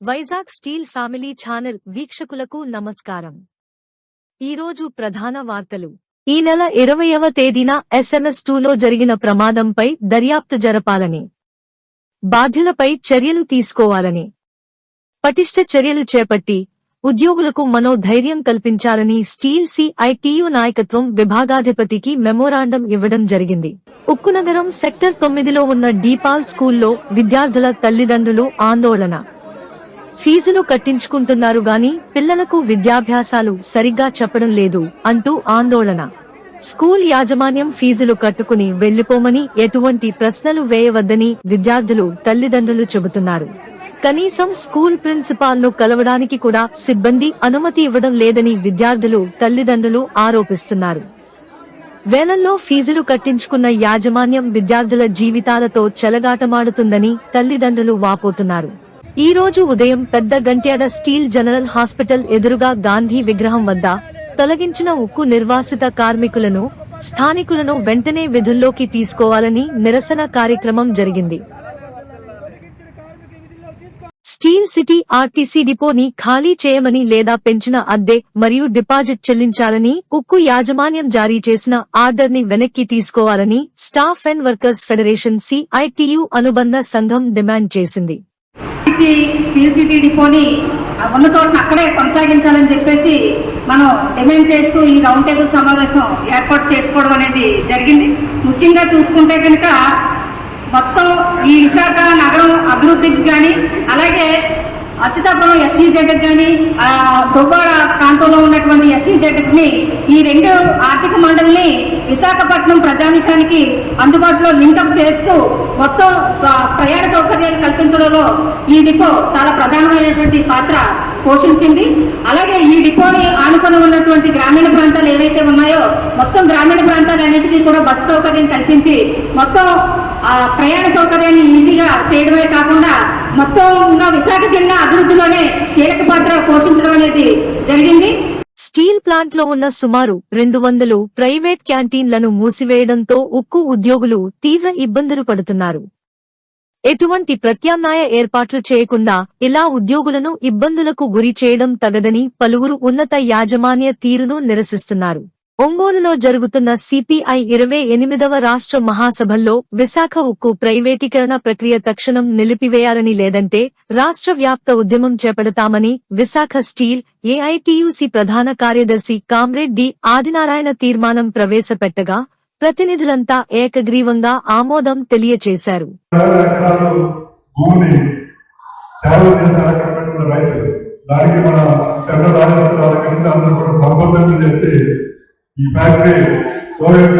Vizag steel family channel వీక్షకులకు నమస్కారం. ఈరోజు ప్రధాన వార్తలు. ఈ నెల ఇరవయవ తేదీన ఎస్ఎంఎస్ టూలో జరిగిన ప్రమాదంపై దర్యాప్తు జరపాలని. బాధ్యులపై చర్యలు తీసుకోవాలని. పటిష్ట చర్యలు చేపట్టి ఉద్యోగులకు మనోధైర్యం కల్పించాలని స్టీల్ సిఐటియు నాయకత్వం విభాగాధిపతికి మెమోరాండం ఇవ్వడం జరిగింది. ఉక్కునగరం సెక్టర్ తొమ్మిదిలో ఉన్న డీపాల్ స్కూల్లో విద్యార్థుల తల్లిదండ్రులు ఆందోళన. ఫీజులు కట్టించుకుంటున్నారు గాని పిల్లలకు విద్యాభ్యాసాలు సరిగ్గా చెప్పడం లేదు అంటూ ఆందోళన. స్కూల్ యాజమాన్యం ఫీజులు కట్టుకుని వెళ్ళిపోమని ఎటువంటి ప్రశ్నలు వేయవద్దని విద్యార్థులు తల్లిదండ్రులు చెబుతున్నారు. కనీసం స్కూల్ ప్రిన్సిపాల్ను కలవడానికి కూడా సిబ్బంది అనుమతి ఇవ్వడం లేదని విద్యార్థులు తల్లిదండ్రులు ఆరోపిస్తున్నారు. వేలల్లో ఫీజులు కట్టించుకున్న యాజమాన్యం విద్యార్థుల జీవితాలతో చెలగాటమాడుతుందని తల్లిదండ్రులు వాపోతున్నారు. ఈ రోజు ఉదయం పెద్ద గంట్యాడ స్టీల్ జనరల్ హాస్పిటల్ ఎదురుగా గాంధీ విగ్రహం వద్ద తొలగించిన ఉక్కు నిర్వాసిత కార్మికులను స్థానికులను వెంటనే విధుల్లోకి తీసుకోవాలని నిరసన కార్యక్రమం జరిగింది. స్టీల్ సిటీ ఆర్టీసీ డిపోని ఖాళీ చేయమని లేదా పెంచిన అద్దె మరియు డిపాజిట్ చెల్లించాలని ఉక్కు యాజమాన్యం జారీ చేసిన ఆర్డర్ని వెనక్కి తీసుకోవాలని staff and workers federation CITU అనుబంధ సంఘం డిమాండ్ చేసింది. సిటీ స్టీల్ సిటీ డిపోని ఉన్న చోటన అక్కడే కొనసాగించాలని చెప్పేసి మనం డిమాండ్ చేస్తూ ఈ రౌండ్ టేబుల్ సమావేశం ఏర్పాటు చేసుకోవడం అనేది జరిగింది. ముఖ్యంగా చూసుకుంటే కనుక మొత్తం ఈ విశాఖ నగరం అభివృద్ధికి కానీ అలాగే అచ్యుతాపురం ఎస్సీజెడ్ కానీ దువ్వాడ ప్రాంతంలో ఉన్నటువంటి ఎస్సీ ఎస్సీజెడ్ని ఈ రెండు ఆర్థిక మండలిని విశాఖపట్నం ప్రజానికానికి అందుబాటులో లింకప్ చేస్తూ మొత్తం ప్రయాణ సౌకర్యాలు కల్పించడంలో ఈ డిపో చాలా ప్రధానమైనటువంటి పాత్ర పోషించింది. అలాగే ఈ డిపోని ఆనుకొని ఉన్నటువంటి గ్రామీణ ప్రాంతాలు ఏవైతే ఉన్నాయో మొత్తం గ్రామీణ ప్రాంతాలన్నిటికీ కూడా బస్సు సౌకర్యం కల్పించి మొత్తం ప్రయాణ సౌకర్యాన్ని ఈజీగా చేయడమే కాకుండా మొత్తంగా విశాఖ జిల్లా అభివృద్ధిలోనే కీలక పాత్ర పోషించడం అనేది జరిగింది. స్టీల్ ప్లాంట్లో ఉన్న సుమారు రెండు వందలు ప్రైవేట్ క్యాంటీన్లను మూసివేయడంతో ఉక్కు ఉద్యోగులు తీవ్ర ఇబ్బందులు పడుతున్నారు. ఎటువంటి ప్రత్యామ్నాయ ఏర్పాట్లు చేయకుండా ఇలా ఉద్యోగులను ఇబ్బందులకు గురి చేయడం తగదని పలువురు ఉన్నత యాజమాన్య తీరును నిరసిస్తున్నారు. ఒంగోలులో జరుగుతున్న సిపిఐ ఇరవై ఎనిమిదవ రాష్ట్ర మహాసభల్లో విశాఖ ఉక్కు ప్రైవేటీకరణ ప్రక్రియ తక్షణం నిలిపివేయాలని లేదంటే రాష్ట్ర వ్యాప్త ఉద్యమం చేపడతామని విశాఖ స్టీల్ ఏఐటియుసి ప్రధాన కార్యదర్శి కామ్రేడ్ డి ఆదినారాయణ తీర్మానం ప్రవేశపెట్టగా ప్రతినిధులంతా ఏకగ్రీవంగా ఆమోదం తెలియచేశారు. దానికి మన అందరూ కూడా చేసి ఈ ఫ్యాక్టరీ సోవియట్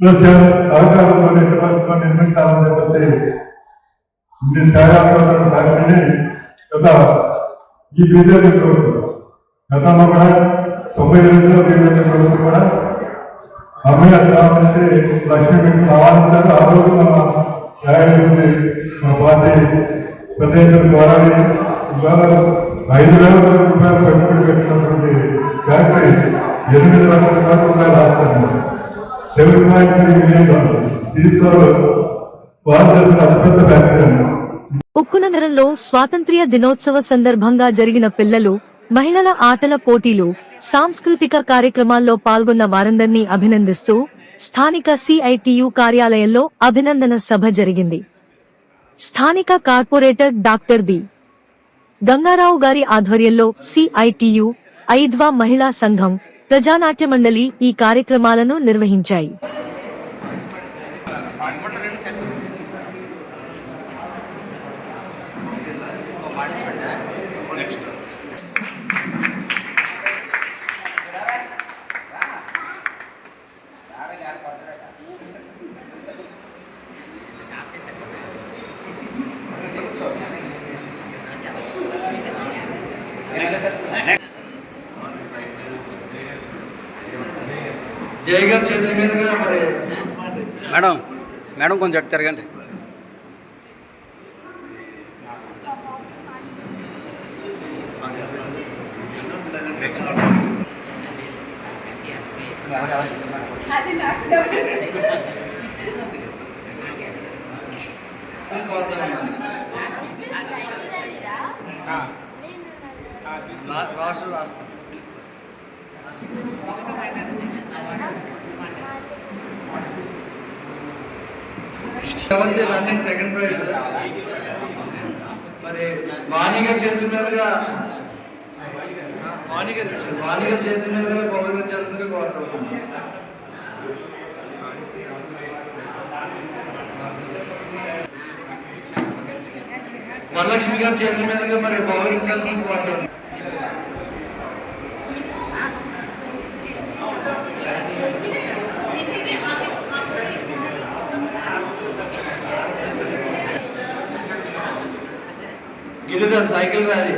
రష్యా సహకారంతో పరిస్థితుల్లో నిర్మించాలని చెప్పి ఇండియన్ ఛాయాగ్రహణ ఫ్యాక్టరీని గత ఈ బీజేపీ ప్రభుత్వం గతంలో కూడా తొంభై ఎనిమిదిలో బీజేపీ ప్రభుత్వం కూడా అమ్మాయి అర్థాలంటే లక్ష్మీ మీకు రావాలంటారు ఆ రోజు మన న్యాయమూర్తి మన పార్టీ ప్రదేశం ద్వారా ఇవాళ ఐదు వేల కోట్ల రూపాయలు పెట్టుబడి పెట్టినటువంటి ఫ్యాక్టరీ ఎనిమిది లక్షల కోట్ల రూపాయలు seven point three million dollars సీసోలో వారు చేసిన అతిపెద్ద ఫ్యాక్టరీ ఉక్కునగరంలో స్వాతంత్ర్య దినోత్సవ సందర్భంగా జరిగిన పిల్లలు మహిళల ఆటల పోటీలు సాంస్కృతిక కార్యక్రమాల్లో పాల్గొన్న వారందరినీ అభినందిస్తూ స్థానిక సిఐటియు కార్యాలయంలో అభినందన సభ జరిగింది. స్థానిక కార్పొరేటర్ డాక్టర్ బి. గంగారావు గారి ఆధ్వర్యంలో సిఐటియు ఐద్వా మహిళా సంఘం ప్రజానాట్య మండలి ఈ కార్యక్రమాలను నిర్వహించాయి. జై గారి చేతుల మీదుగా మరి మేడం మేడం కొంచెం అటు తిరగండి. La- last. Running second prize మరి వాణిగా చేతుల మీదుగా వాణిగా వాణిగా చేతుల మీదుగా గౌరవించాల్సిందిగా కోరుతున్నాం వరలక్ష్మి గారి చేతుల మీదుగా మరి గౌరవించాల్సిందిగా కోరుతున్నాం Giridhar cycle rally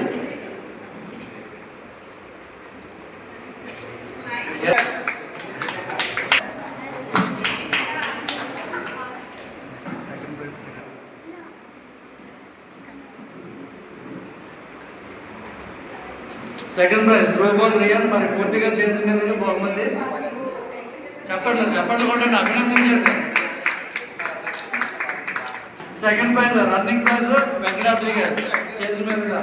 second prize throw ball Riyan మరి పూర్తిగా చేతుల మీద బహుమతి చెప్పండి చెప్పండి కూడా అభినందించండి second prize running prize Venkatadri గారు చేతుల మీదుగా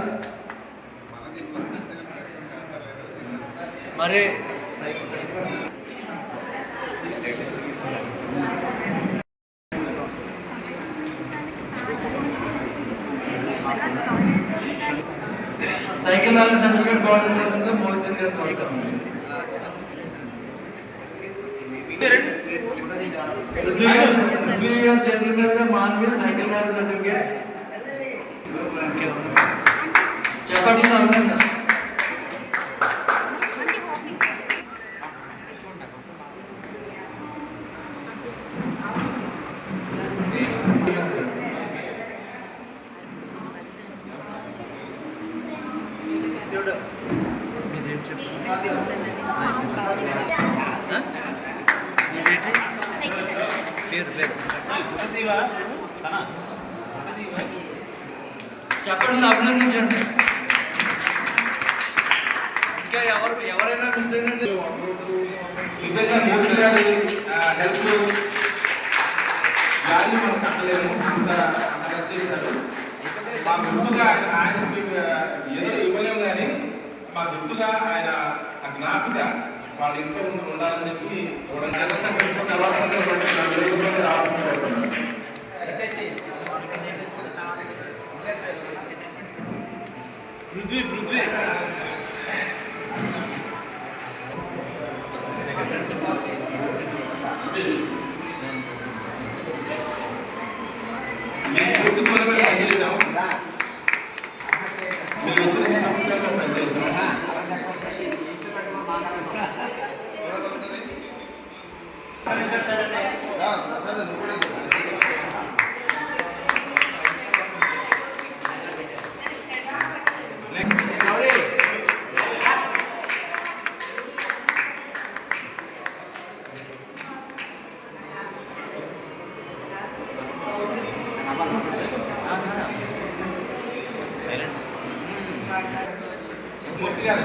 మరి సైకిల్ ర్యాలీ సర్టిఫికేట్ గవర్నమెంట్ చేస్తుంటే మోహితన్ గారు కొడతారు పృథ్వీ గారు పృథ్వీ గారు చేతుల మీదుగా మాన్వీ సైకిల్ ర్యాలీ సర్టిఫికేట్ చెప్పండి అభినందన చెప్పండి అభినందించండి. ఇంకా ఎవరు ఎవరైనా మిస్ అయినట్టు. నిజంగా మోదీ గారి హెల్ప్ వాల్యూ మనం కట్టలేము. అంత అంత చేశారు. మా గుర్తుగా ఆయన ఆయనకి ఏదో ఇవ్వలేము కానీ మా గుర్తుగా ఆయన ఆ జ్ఞాపిక వాళ్ళ ఇంట్లో ముందు ఉండాలని చెప్పి ఒక జన సంకల్ప తర్వాత రాసుకుంటున్నారు పృథ్వీ పృథ్వీ మూర్తి గారు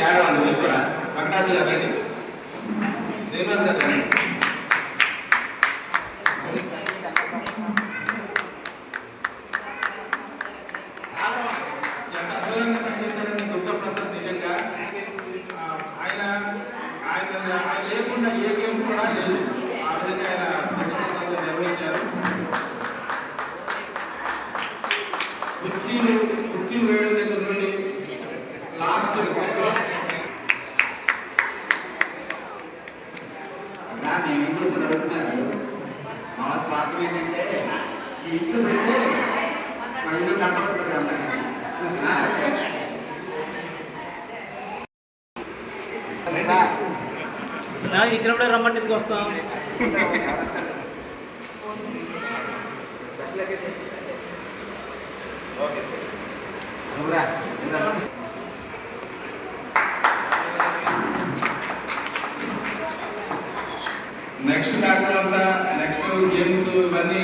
యాడ్ అవ్వండి మీరు కూడా వెంకటాద్రి గారు రండి శ్రీనివాస్ గారు రండి ఎంత అద్భుతంగా పనిచేశారండి దుర్గా ప్రసాద్ నిజంగా ఆ, ఆయన ఆయన ఆయన లేకుండా ఏ గేమ్ కూడా లేదు ఆ విధంగా ఆయన దుర్గా ప్రసాద్ గారు నిర్వహించారు కుర్చీలు కుర్చీలు వేయడం ఇల్లు పెడితే మా ఇల్లు కనపడుతుంది ఇచ్చినప్పుడే రమ్మంటే ఎందుకు వస్తాం నెక్స్ట్ డాక్టర్ అంతా నెక్స్ట్ గేమ్స్ ఇవన్నీ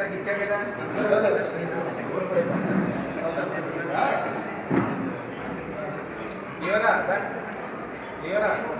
పృథ్వీ చే- సౌండ్